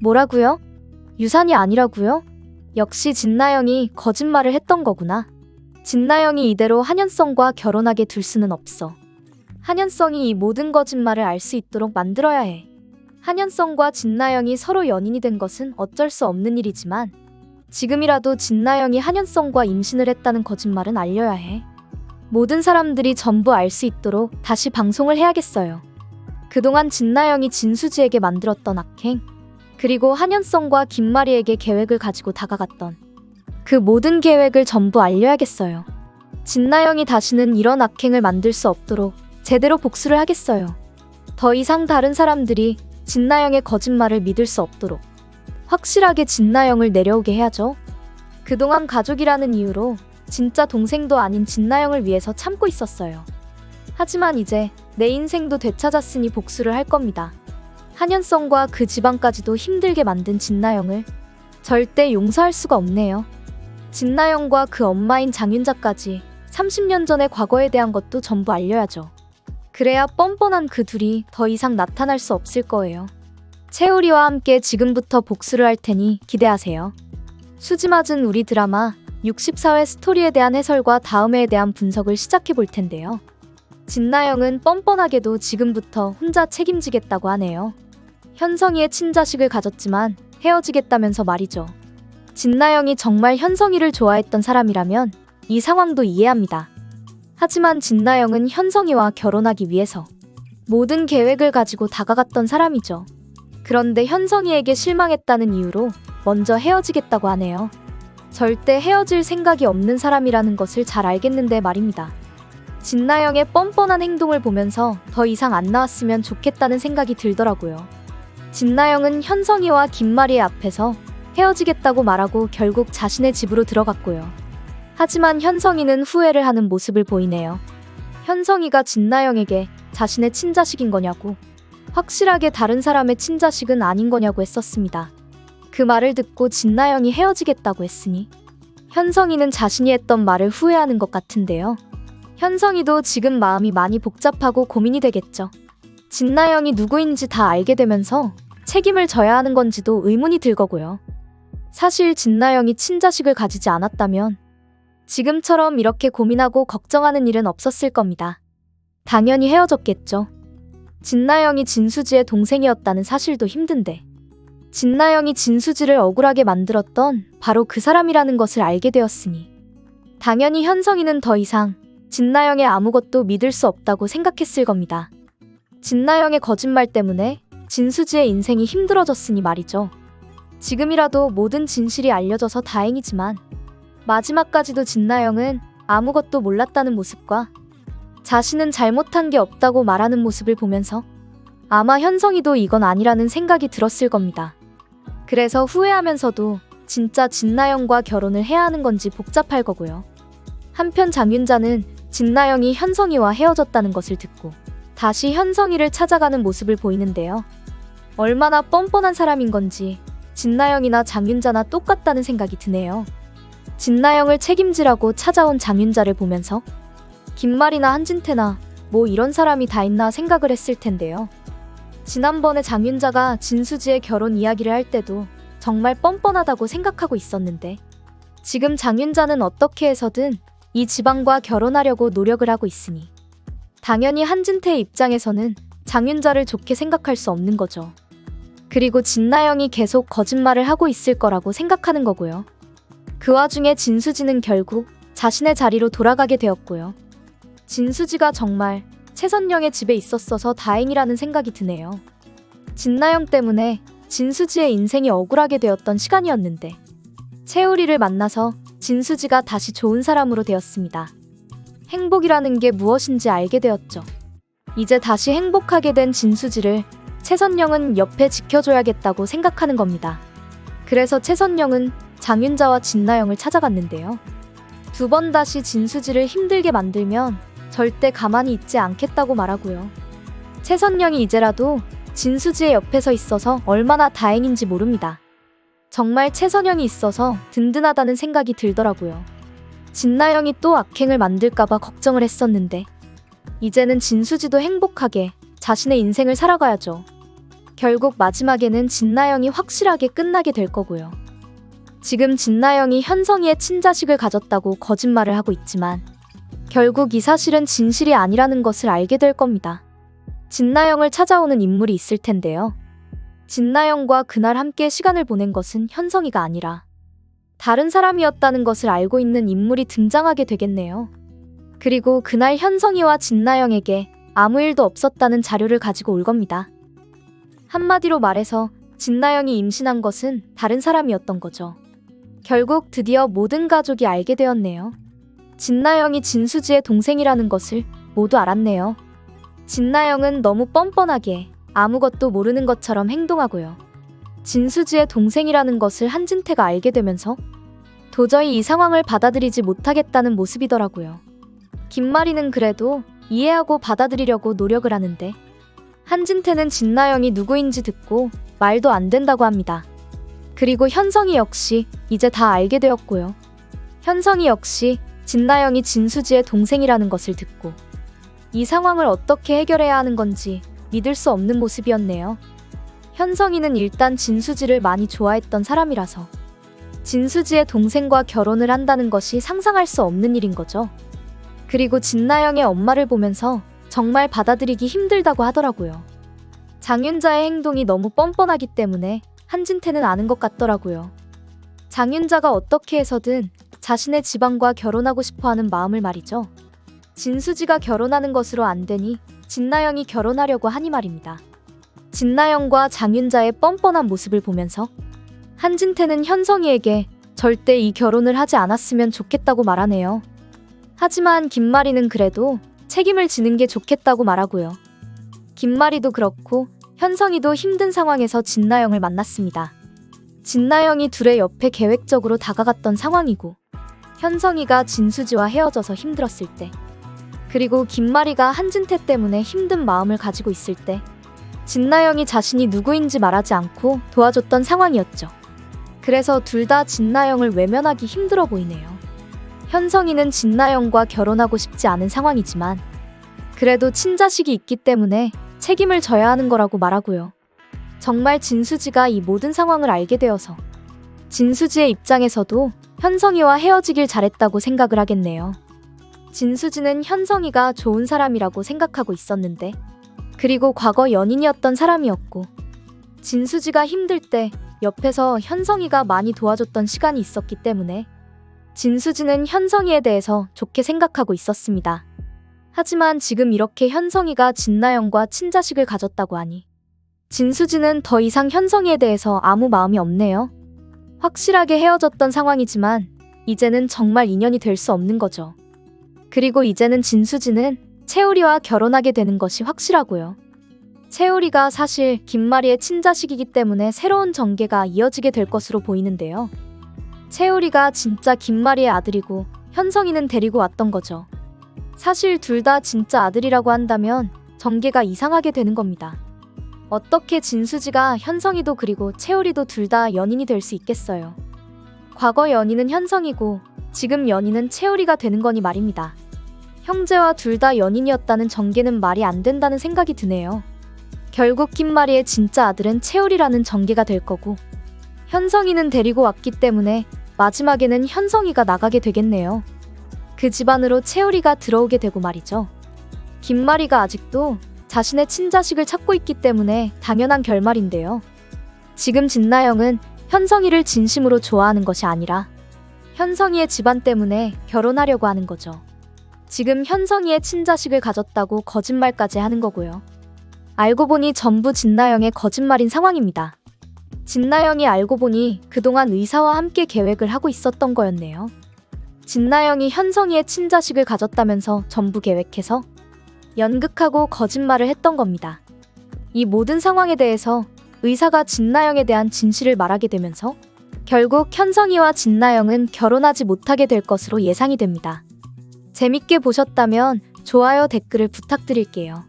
뭐라고요? 유산이 아니라고요? 역시 진나영이 거짓말을 했던 거구나. 진나영이 이대로 한현성과 결혼하게 둘 수는 없어. 한현성이 이 모든 거짓말을 알 수 있도록 만들어야 해. 한현성과 진나영이 서로 연인이 된 것은 어쩔 수 없는 일이지만 지금이라도 진나영이 한현성과 임신을 했다는 거짓말은 알려야 해. 모든 사람들이 전부 알 수 있도록 다시 방송을 해야겠어요. 그동안 진나영이 진수지에게 만들었던 악행, 그리고 한현성과 김마리에게 계획을 가지고 다가갔던 그 모든 계획을 전부 알려야겠어요. 진나영이 다시는 이런 악행을 만들 수 없도록 제대로 복수를 하겠어요. 더 이상 다른 사람들이 진나영의 거짓말을 믿을 수 없도록 확실하게 진나영을 내려오게 해야죠. 그동안 가족이라는 이유로 진짜 동생도 아닌 진나영을 위해서 참고 있었어요. 하지만 이제 내 인생도 되찾았으니 복수를 할 겁니다. 한현성과 그 집안까지도 힘들게 만든 진나영을 절대 용서할 수가 없네요. 진나영과 그 엄마인 장윤자까지 30년 전의 과거에 대한 것도 전부 알려야죠. 그래야 뻔뻔한 그 둘이 더 이상 나타날 수 없을 거예요. 채우리와 함께 지금부터 복수를 할 테니 기대하세요. 수지 맞은 우리 드라마 64회 스토리에 대한 해설과 다음회에 대한 분석을 시작해 볼 텐데요. 진나영은 뻔뻔하게도 지금부터 혼자 책임지겠다고 하네요. 현성이의 친자식을 가졌지만 헤어지겠다면서 말이죠. 진나영이 정말 현성이를 좋아했던 사람이라면 이 상황도 이해합니다. 하지만 진나영은 현성이와 결혼하기 위해서 모든 계획을 가지고 다가갔던 사람이죠. 그런데 현성이에게 실망했다는 이유로 먼저 헤어지겠다고 하네요. 절대 헤어질 생각이 없는 사람이라는 것을 잘 알겠는데 말입니다. 진나영의 뻔뻔한 행동을 보면서 더 이상 안 나왔으면 좋겠다는 생각이 들더라고요. 진나영은 현성이와 김마리의 앞에서 헤어지겠다고 말하고 결국 자신의 집으로 들어갔고요. 하지만 현성이는 후회를 하는 모습을 보이네요. 현성이가 진나영에게 자신의 친자식인 거냐고, 확실하게 다른 사람의 친자식은 아닌 거냐고 했었습니다. 그 말을 듣고 진나영이 헤어지겠다고 했으니, 현성이는 자신이 했던 말을 후회하는 것 같은데요. 현성이도 지금 마음이 많이 복잡하고 고민이 되겠죠. 진나영이 누구인지 다 알게 되면서 책임을 져야 하는 건지도 의문이 들거고요. 사실 진나영이 친자식을 가지지 않았다면 지금처럼 이렇게 고민하고 걱정하는 일은 없었을 겁니다. 당연히 헤어졌겠죠. 진나영이 진수지의 동생이었다는 사실도 힘든데 진나영이 진수지를 억울하게 만들었던 바로 그 사람이라는 것을 알게 되었으니 당연히 현성이는 더 이상 진나영의 아무것도 믿을 수 없다고 생각했을 겁니다. 진나영의 거짓말 때문에 진수지의 인생이 힘들어졌으니 말이죠. 지금이라도 모든 진실이 알려져서 다행이지만 마지막까지도 진나영은 아무것도 몰랐다는 모습과 자신은 잘못한 게 없다고 말하는 모습을 보면서 아마 현성이도 이건 아니라는 생각이 들었을 겁니다. 그래서 후회하면서도 진짜 진나영과 결혼을 해야 하는 건지 복잡할 거고요. 한편 장윤자는 진나영이 현성이와 헤어졌다는 것을 듣고 다시 현성이를 찾아가는 모습을 보이는데요. 얼마나 뻔뻔한 사람인 건지 진나영이나 장윤자나 똑같다는 생각이 드네요. 진나영을 책임지라고 찾아온 장윤자를 보면서 김말이나 한진태나 뭐 이런 사람이 다 있나 생각을 했을 텐데요. 지난번에 장윤자가 진수지의 결혼 이야기를 할 때도 정말 뻔뻔하다고 생각하고 있었는데 지금 장윤자는 어떻게 해서든 이 지방과 결혼하려고 노력을 하고 있으니 당연히 한진태의 입장에서는 장윤자를 좋게 생각할 수 없는 거죠. 그리고 진나영이 계속 거짓말을 하고 있을 거라고 생각하는 거고요. 그 와중에 진수지는 결국 자신의 자리로 돌아가게 되었고요. 진수지가 정말 최선영의 집에 있었어서 다행이라는 생각이 드네요. 진나영 때문에 진수지의 인생이 억울하게 되었던 시간이었는데 채우리를 만나서 진수지가 다시 좋은 사람으로 되었습니다. 행복이라는 게 무엇인지 알게 되었죠. 이제 다시 행복하게 된 진수지를 최선영은 옆에 지켜줘야겠다고 생각하는 겁니다. 그래서 최선영은 장윤자와 진나영을 찾아갔는데요. 두 번 다시 진수지를 힘들게 만들면 절대 가만히 있지 않겠다고 말하고요. 최선영이 이제라도 진수지의 옆에서 있어서 얼마나 다행인지 모릅니다. 정말 최선영이 있어서 든든하다는 생각이 들더라고요. 진나영이 또 악행을 만들까봐 걱정을 했었는데, 이제는 진수지도 행복하게 자신의 인생을 살아가야죠. 결국 마지막에는 진나영이 확실하게 끝나게 될 거고요. 지금 진나영이 현성이의 친자식을 가졌다고 거짓말을 하고 있지만 결국 이 사실은 진실이 아니라는 것을 알게 될 겁니다. 진나영을 찾아오는 인물이 있을 텐데요. 진나영과 그날 함께 시간을 보낸 것은 현성이가 아니라 다른 사람이었다는 것을 알고 있는 인물이 등장하게 되겠네요. 그리고 그날 현성이와 진나영에게 아무 일도 없었다는 자료를 가지고 올 겁니다. 한마디로 말해서 진나영이 임신한 것은 다른 사람이었던 거죠. 결국 드디어 모든 가족이 알게 되었네요. 진나영이 진수지의 동생이라는 것을 모두 알았네요. 진나영은 너무 뻔뻔하게 아무것도 모르는 것처럼 행동하고요. 진수지의 동생이라는 것을 한진태가 알게 되면서 도저히 이 상황을 받아들이지 못하겠다는 모습이더라고요. 김마리는 그래도 이해하고 받아들이려고 노력을 하는데 한진태는 진나영이 누구인지 듣고 말도 안 된다고 합니다. 그리고 현성이 역시 이제 다 알게 되었고요. 현성이 역시 진나영이 진수지의 동생이라는 것을 듣고 이 상황을 어떻게 해결해야 하는 건지 믿을 수 없는 모습이었네요. 현성이는 일단 진수지를 많이 좋아했던 사람이라서 진수지의 동생과 결혼을 한다는 것이 상상할 수 없는 일인 거죠. 그리고 진나영의 엄마를 보면서 정말 받아들이기 힘들다고 하더라고요. 장윤자의 행동이 너무 뻔뻔하기 때문에 한진태는 아는 것 같더라고요. 장윤자가 어떻게 해서든 자신의 지방과 결혼하고 싶어 하는 마음을 말이죠. 진수지가 결혼하는 것으로 안 되니 진나영이 결혼하려고 하니 말입니다. 진나영과 장윤자의 뻔뻔한 모습을 보면서 한진태는 현성이에게 절대 이 결혼을 하지 않았으면 좋겠다고 말하네요. 하지만 김마리는 그래도 책임을 지는 게 좋겠다고 말하고요. 김마리도 그렇고 현성이도 힘든 상황에서 진나영을 만났습니다. 진나영이 둘의 옆에 계획적으로 다가갔던 상황이고 현성이가 진수지와 헤어져서 힘들었을 때 그리고 김마리가 한진태 때문에 힘든 마음을 가지고 있을 때 진나영이 자신이 누구인지 말하지 않고 도와줬던 상황이었죠. 그래서 둘 다 진나영을 외면하기 힘들어 보이네요. 현성이는 진나영과 결혼하고 싶지 않은 상황이지만 그래도 친자식이 있기 때문에 책임을 져야 하는 거라고 말하고요. 정말 진수지가 이 모든 상황을 알게 되어서 진수지의 입장에서도 현성이와 헤어지길 잘했다고 생각을 하겠네요. 진수지는 현성이가 좋은 사람이라고 생각하고 있었는데 그리고 과거 연인이었던 사람이었고 진수지가 힘들 때 옆에서 현성이가 많이 도와줬던 시간이 있었기 때문에 진수지는 현성이에 대해서 좋게 생각하고 있었습니다. 하지만 지금 이렇게 현성이가 진나영과 친자식을 가졌다고 하니 진수지는 더 이상 현성이에 대해서 아무 마음이 없네요. 확실하게 헤어졌던 상황이지만 이제는 정말 인연이 될 수 없는 거죠. 그리고 이제는 진수지는 채우리와 결혼하게 되는 것이 확실하고요. 채우리가 사실 김마리의 친자식이기 때문에 새로운 전개가 이어지게 될 것으로 보이는데요. 채우리가 진짜 김마리의 아들이고 현성이는 데리고 왔던 거죠. 사실 둘 다 진짜 아들이라고 한다면 전개가 이상하게 되는 겁니다. 어떻게 진수지가 현성이도 그리고 채우리도 둘 다 연인이 될 수 있겠어요. 과거 연인은 현성이고 지금 연인은 채우리가 되는 거니 말입니다. 형제와 둘 다 연인이었다는 전개는 말이 안 된다는 생각이 드네요. 결국 김마리의 진짜 아들은 채우리라는 전개가 될 거고 현성이는 데리고 왔기 때문에 마지막에는 현성이가 나가게 되겠네요. 그 집안으로 채우리가 들어오게 되고 말이죠. 김마리가 아직도 자신의 친자식을 찾고 있기 때문에 당연한 결말인데요. 지금 진나영은 현성이를 진심으로 좋아하는 것이 아니라 현성이의 집안 때문에 결혼하려고 하는 거죠. 지금 현성이의 친자식을 가졌다고 거짓말까지 하는 거고요. 알고 보니 전부 진나영의 거짓말인 상황입니다. 진나영이 알고 보니 그동안 의사와 함께 계획을 하고 있었던 거였네요. 진나영이 현성이의 친자식을 가졌다면서 전부 계획해서 연극하고 거짓말을 했던 겁니다. 이 모든 상황에 대해서 의사가 진나영에 대한 진실을 말하게 되면서 결국 현성이와 진나영은 결혼하지 못하게 될 것으로 예상이 됩니다. 재밌게 보셨다면 좋아요 댓글을 부탁드릴게요.